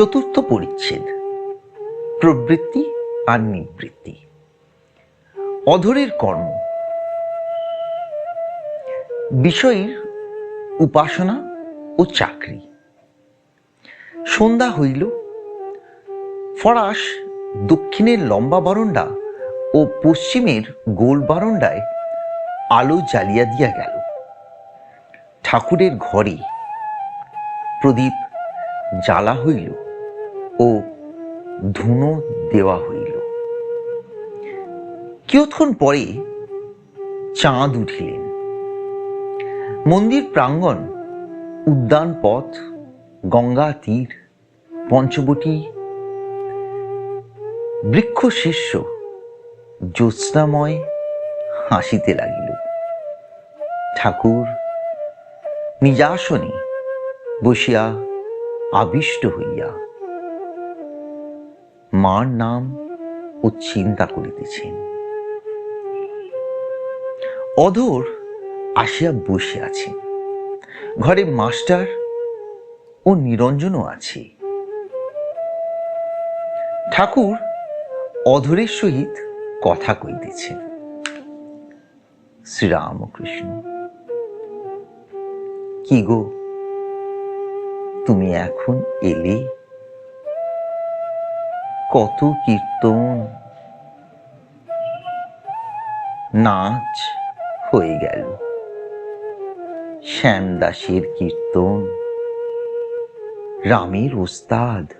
চতুর্থ পরিচ্ছেদ। প্রবৃত্তি আর নিবৃত্তি। অধরের কর্ম। বিষয়ের উপাসনা ও চাকরি। সন্ধ্যা হইল। ফরাস দক্ষিণের লম্বা বারণ্ডা ও পশ্চিমের গোল বারণ্ডায় আলো জ্বালিয়া দিয়া গেল। ঠাকুরের ঘরে প্রদীপ জ্বালা হইল। ও ধুনো দেওয়া হইল। কিয়ৎক্ষণ পরে চাঁদ উঠিলেন। মন্দির প্রাঙ্গণ, উদ্যান পথ, গঙ্গা তীর, পঞ্চবটি বৃক্ষ শীর্ষ জ্যোৎস্নাময় হাসিতে লাগিল। ঠাকুর নিজাসনে বসিয়া আবিষ্ট হইয়া মার নাম ও চিন্তা করিতেছেন অধর আসিয়া বসে আছে। ঘরে মাস্টার ও নিরঞ্জনও আছে। ঠাকুর অধরের সহিত কথা কইতেছেন শ্রীরামকৃষ্ণ, কি গো, তুমি এখন এলে? কত কীর্তন। নাচ হয়ে গেল। শ্যামদাসের কীর্তন। রামের ওস্তাদ।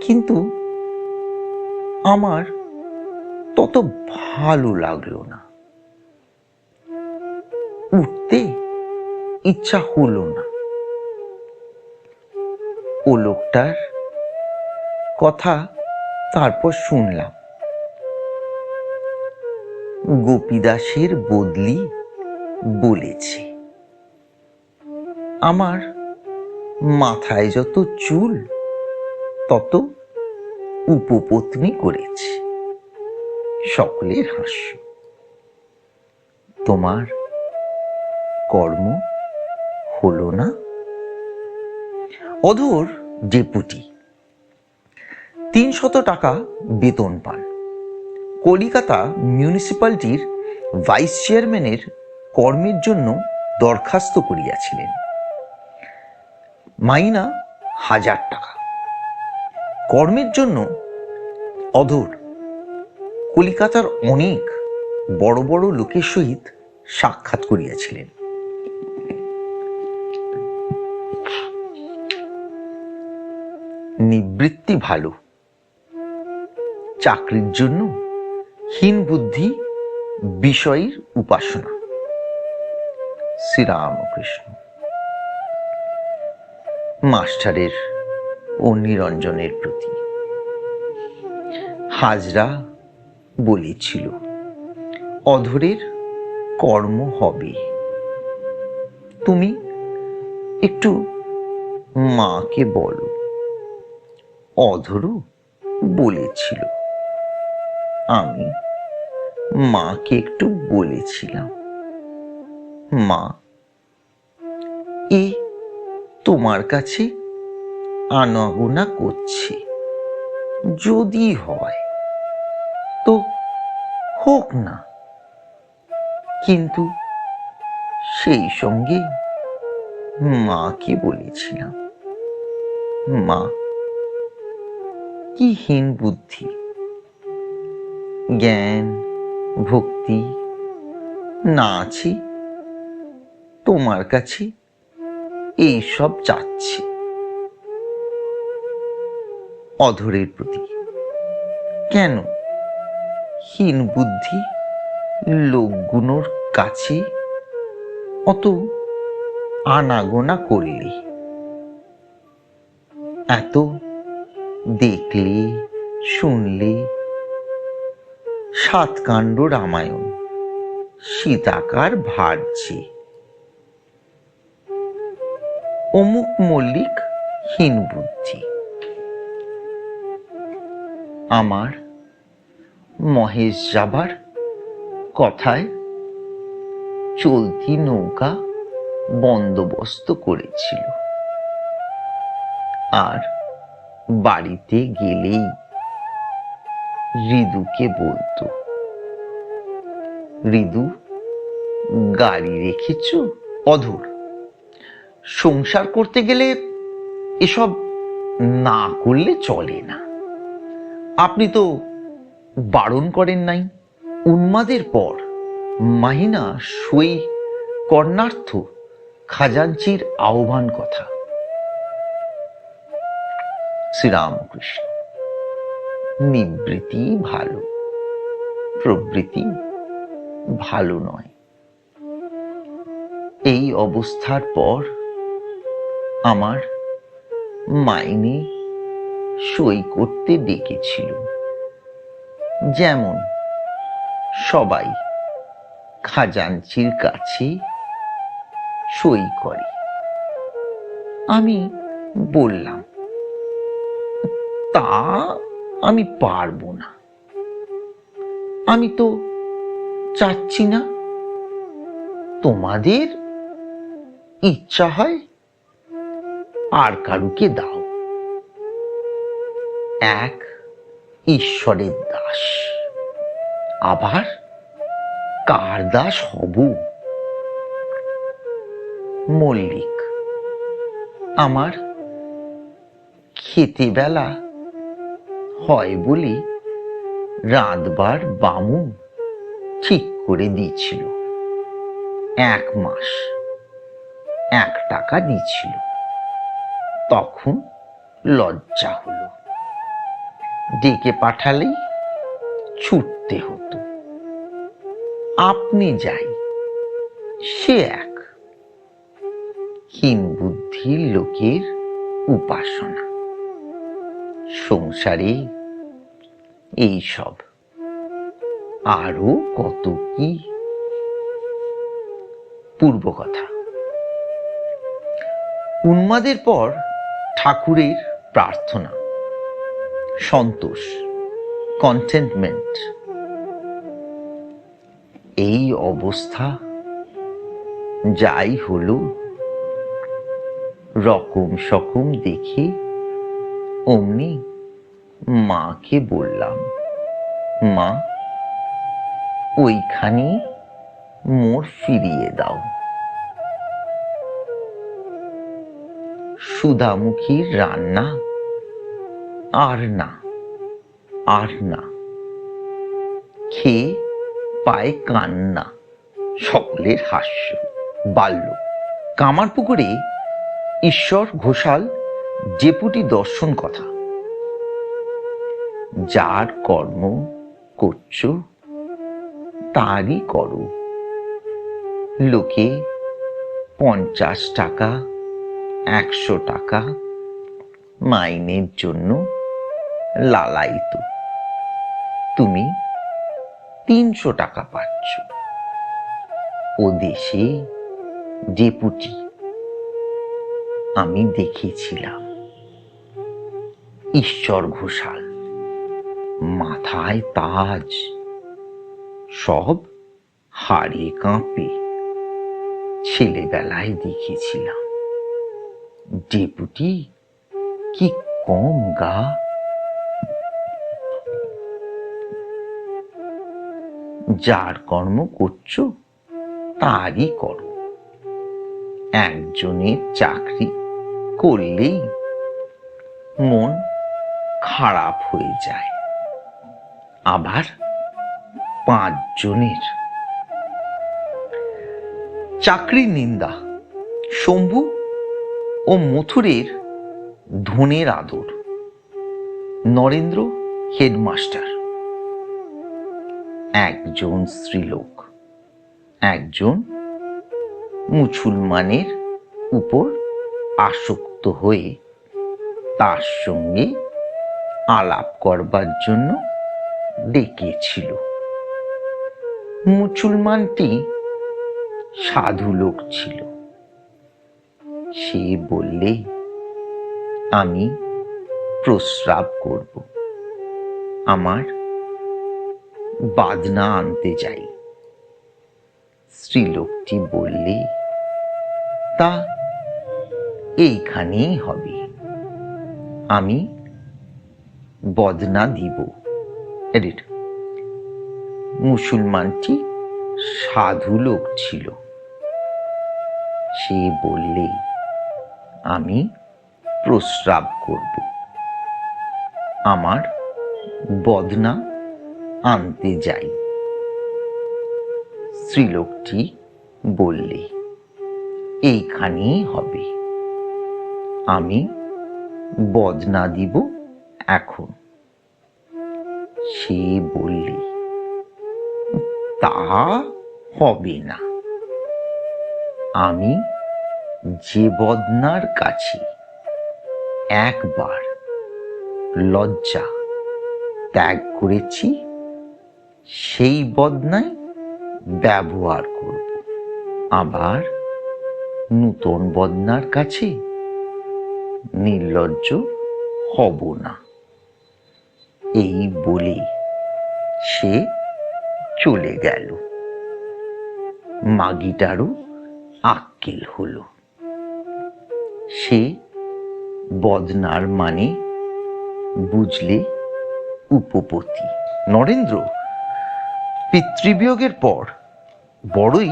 কিন্তু আমার তত ভালো লাগল না। উঠতে ইচ্ছা হলো না। ও লোকটার কথা তারপর শুনলাম। গোপীদাসের বদলি বলেছে। আমার মাথায় যত চুল, তত উপপত্নী করেছে। সকলের হাস্য। তোমার কর্ম হলো না? অধর ডেপুটি তিনশত টাকা বেতন পান। কলিকাতা মিউনিসিপ্যালিটির ভাইস চেয়ারম্যানের কর্মের জন্য দরখাস্ত করিয়াছিলেন। মাইনা হাজার টাকা। কর্মের জন্য অধর। কলিকাতার অনেক বড় বড় লোকের সহিত সাক্ষাৎ করিয়াছিলেন। নিবৃত্তি ভালো। চাকরির জন্য হীন বুদ্ধি বিষয়ের উপাসনা। শ্রীরামকৃষ্ণ। মাস্টারের ও নিরঞ্জনের প্রতি। হাজরা বলেছিল, অধরের কর্ম হবে। তুমি একটু মাকে বলো। অধরও বলেছিল। আমি মাকে একটু বলেছিলাম, মা এ তোমার কাছে আনাগোনা করছে। যদি হয় তো হোক না। কিন্তু সেই সঙ্গে মাকে বলেছিলাম, মা, কি হীন বুদ্ধি জ্ঞান, ভক্তি, না আছে, তোমার কাছে এইসব চাচ্ছে। অধরের প্রতি কেন হীন বুদ্ধি লোকগুলোর কাছে অত আনাগোনা করলে? এত দেখলে, শুনলে সাতকাণ্ড রামায়ণ। সীতাকার ভারছে অমুক মল্লিক হীন বুদ্ধি আমার মহেশ যাবার কথায় চলতি নৌকা বন্দোবস্ত করেছিল। আর বাড়িতে গেলেই ঋদুকে বলতো। ঋদু গাড়ি রেখেছ? অধর। সংসার করতে গেলে এসব না করলে চলে না। আপনি তো বারণ করেন নাই। উন্মাদের পর মাহিনা সই কর্ণার্থ খাজাঞ্চির আহ্বান কথা। শ্রীরামকৃষ্ণ। নিবৃত্তি ভালো। প্রবৃত্তি ভালো নয়। এই অবস্থার পর আমার মাইনে সই করতে ডেকেছিল। যেমন সবাই খাজাঞ্চির কাছে সই করে। আমি বললাম, তা আমি পারব না। আমি তো চাচ্ছি না। তোমাদের ইচ্ছা হয় আর কারুকে দাও। এক ঈশ্বরের দাস। আবার কার দাস হব? মল্লিক। আমার খেতে বেলা হয় বলে রাঁধবার বামুন ঠিক করে দিয়েছিল। এক মাস, এক টাকা দিয়েছিল তখন লজ্জা হলো। ডেকে পাঠালেই ছুটতে হতো। আপনি যাই, সে এক। হীন বুদ্ধির লোকের উপাসনা। সংসারে? এইসব। আরও কত কি? পূর্ব কথা। উন্মাদের পর ঠাকুরের প্রার্থনা। সন্তোষ। কন্টেন্টমেন্ট এই অবস্থা যাই হলো, রকম সকম দেখে অমনি মাকে বললাম, মা, ওইখানে মোর ফিরিয়ে দাও। সুধামুখীর রান্না আর না আর না। খেয়ে পায়ে কান্না, সকলের হাস্য, বাল্য। কামারপুকুরে ঈশ্বর ঘোষাল ডেপুটি দর্শন কথা। যার কর্ম করছ, তারই করো। লোকে পঞ্চাশ টাকা, একশো টাকা মাইনের জন্য লালাইত তুমি তিনশো টাকা পাচ্ছ। ও দেশে ডেপুটি আমি দেখেছিলাম ঈশ্বর ঘোষাল। মাথায় তাজ। সব হাড়ে কাঁপে। ছেলেবেলায় দেখেছিলাম। ডেপুটি, কি কম গা। যার কর্ম করছ, তারই করো। একজনের চাকরি করলেই মন খারাপ হয়ে যায়। আবার পাঁচজনের চাকরির নিন্দা, শম্ভু ও মথুরের ধনের আদর, নরেন্দ্র হেডমাস্টার। একজন স্ত্রীলোক, একজন মুসলমানের উপর আসক্ত হয়ে তার সঙ্গে আলাপ করবার জন্য ডেকেছিল মুসলমানটি সাধু লোক ছিল। সে বললে, আমি প্রস্রাব করব। আমার বাদনা আনতে যাই। স্ত্রীলোকটি বললে, তা এইখানেই হবে। আমি বদনা দিব। এডিট। মুসলমানটি সাধু লোক ছিল। সে বললে, আমি প্রস্রাব করব। আমার বদনা আনতে যাই। স্ত্রীলোকটি বললে, এইখানেই হবে। আমি বদনা দিব এখন। সে বললে, তা হবে না। আমি যে বদনার কাছে একবার লজ্জা ত্যাগ করেছি, সেই বদনায় ব্যবহার করব। আবার নূতন বদনার কাছে নির্লজ্জ হব না। এই বলে সে চলে গেল। মাগিটারও আক্কেল হলো। সে বদনার মানে বুঝলে উপপতি। নরেন্দ্র, পিতৃবিয়োগের পর বড়ই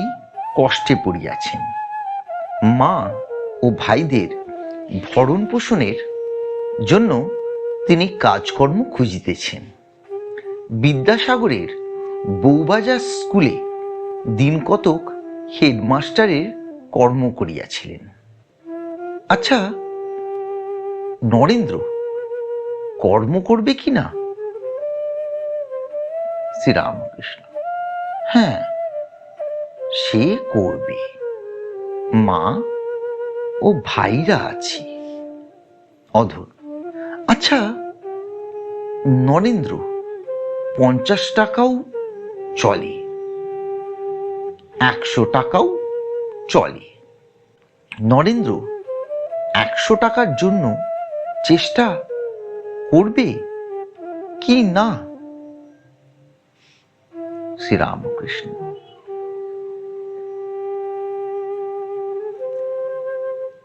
কষ্টে পড়িয়াছেন। মা ও ভাইদের ভরণ পোষণের জন্য তিনি কাজকর্ম খুঁজিতেছেন। বিদ্যাসাগরের বউবাজার স্কুলে দিন কতক হেডমাস্টারের কর্ম করিয়াছিলেন। আচ্ছা নরেন্দ্র, কর্ম করবে কি না শ্রীরামকৃষ্ণ হ্যাঁ সে করবে। মা ও ভাইরা আছে। অধর আচ্ছা। নরেন্দ্র, পঞ্চাশ টাকাও চলে। একশো টাকাও চলে। নরেন্দ্র, একশো টাকার জন্য চেষ্টা করবে কি না? শ্রীরামকৃষ্ণ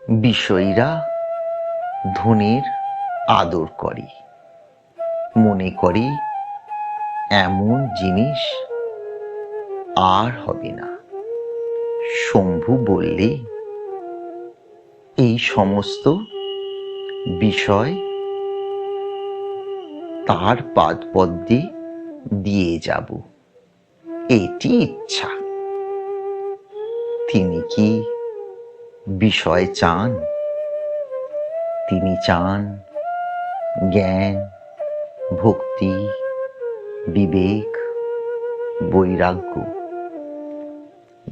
বিষয়ীরা ধনের আদর করে। মনে করে এমন জিনিস আর হবে না। শম্ভু বললে, এই সমস্ত বিষয় তার পাদপদ্মে দিয়ে যাব। এটি ইচ্ছা। তিনি কি বিষয় চান? তিনি চান জ্ঞান, ভক্তি, বিবেক, বৈরাগ্য।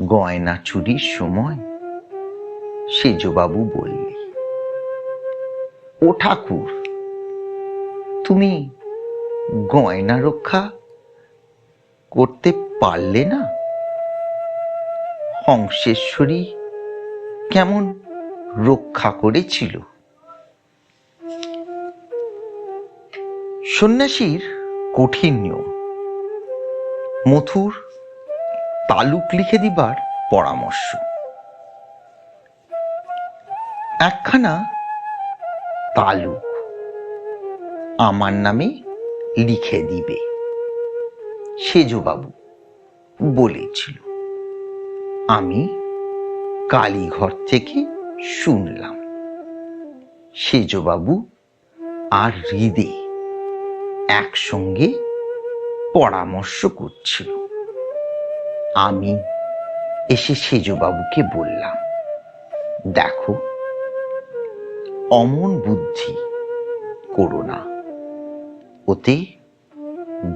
গয়না চুরির সময় সেজবাবু বললে, ও ঠাকুর, তুমি গয়না রক্ষা করতে পারলে না? হংসেশ্বরী কেমন রক্ষা করেছিল? সন্ন্যাসীর কঠিন নিয়ম। মথুর তালুক লিখে দিবার পরামর্শ। একখানা তালুক আমার নামে লিখে দিবে। সেজবাবু বলেছিল। আমি কালীঘর থেকে শুনলাম। সেজবাবু আর হৃদে একসঙ্গে পরামর্শ করছিল। আমি এসে সেজবাবুকে বললাম, দেখো, অমন বুদ্ধি করো না। ওতে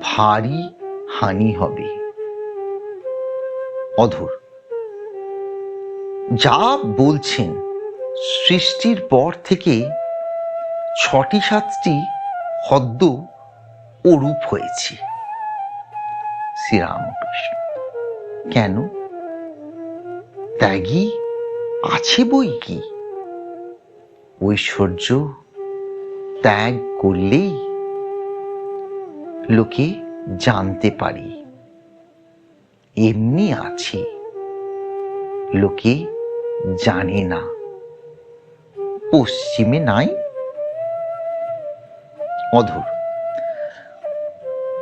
ভারী হানি হবে। অধর। যা বলছেন, সৃষ্টির পর থেকে ছটি সাতটি হদ্দ ওরূপ হয়েছে। শ্রীরামকৃষ্ণ। কেন? ত্যাগী আছে বই কি? ঐশ্বর্য ত্যাগ করলেই লোকে জানতে পারে। এমনি আছে, লোকে জানে না। পশ্চিমে নাই, অধর।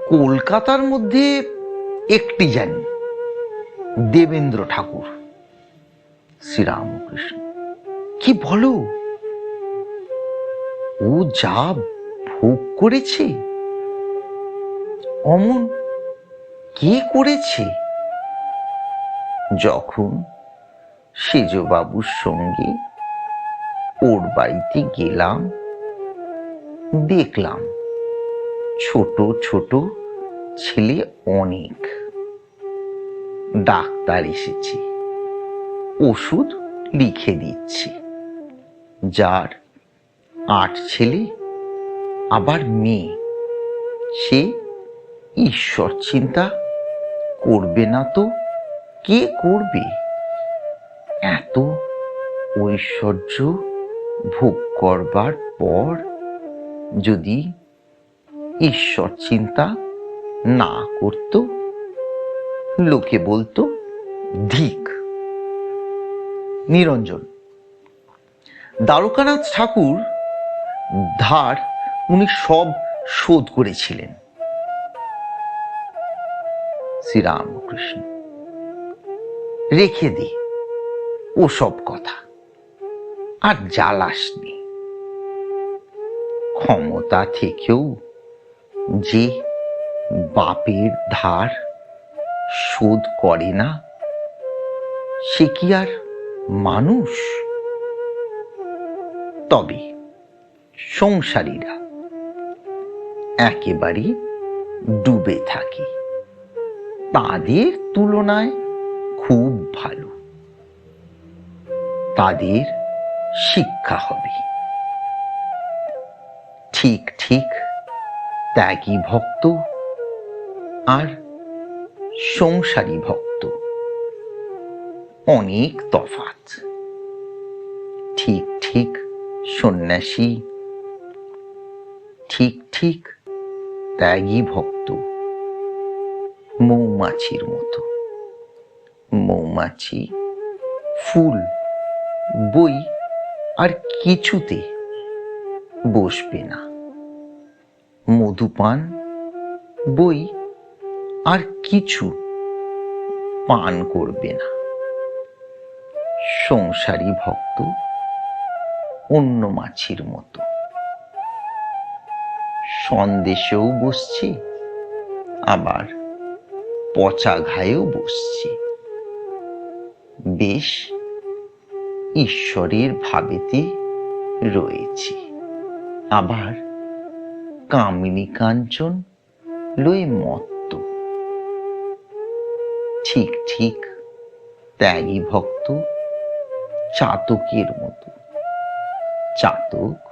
কলকাতার মধ্যে একটি জানি দেবেন্দ্র ঠাকুর, শ্রীরামকৃষ্ণ। কি বলো? ও যা ভোগ করেছে? অমন কে করেছে? যখন সেজবাবুর সঙ্গে ওর বাড়িতে গেলাম, দেখলাম ছোট ছোট ছেলে অনেক। ডাক্তার এসেছে। ওষুধ লিখে দিচ্ছে। যার আট ছেলে, আবার মেয়ে। সে ঈশ্বর চিন্তা করবে না তো? কে করবে? এত ঐশ্বর্য ভোগ করবার পর যদি ঈশ্বর চিন্তা না করত, লোকে বলতো, ধিক। নিরঞ্জন, দ্বারকানাথ ঠাকুর ধার উনি সব শোধ করেছিলেন। শ্রীরামকৃষ্ণ, রেখে দে ও সব কথা, আর জ্বালাস নি ক্ষমতা থেকেও যে বাপের ধার শোধ করে না, সে কি আর মানুষ? তবে সংসারীরা একেবারে ডুবে থাকে। তাদের তুলনায় খুব ভালো। তাদের শিক্ষা হবে। ঠিক ঠিক ত্যাগী ভক্ত? আর সংসারী ভক্ত? অনেক তফাত ঠিক ঠিক সন্ন্যাসী। ঠিক ঠিক ত্যাগী ভক্ত। মৌমাছির মতো। মৌমাছি, ফুল, বই আর কিছুতে বসবে না। মধুপান বই আর কিছু পান করবে না। সংসারী ভক্ত অন্য মাছির মতো। সন্দেশেও বসছে, আবার পচা ঘায়েও বসছে। বেশ ঈশ্বরের ভাবেতে রয়েছে। আবার কামিনী কাঞ্চন লয়ে মত্ত। ঠিক ঠিক, ত্যাগী ভক্ত, চাতকের মতো। চাতক,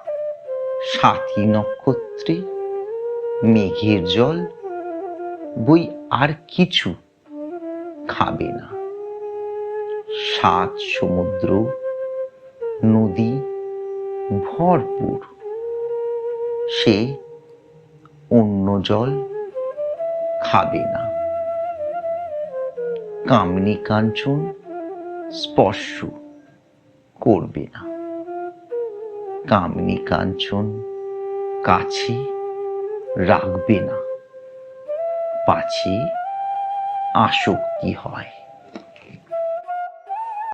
সাথী নক্ষত্রে, মেঘের জল, বই আর কিছু খাবে না। সাত সমুদ্র, নদী, ভরপুর। সে অন্য জল খাবে না। কামিনী কাঞ্চন স্পর্শ করবে না। কামিনী কাঞ্চন কাছে রাখবে না। পাছে আসক্তি হয়।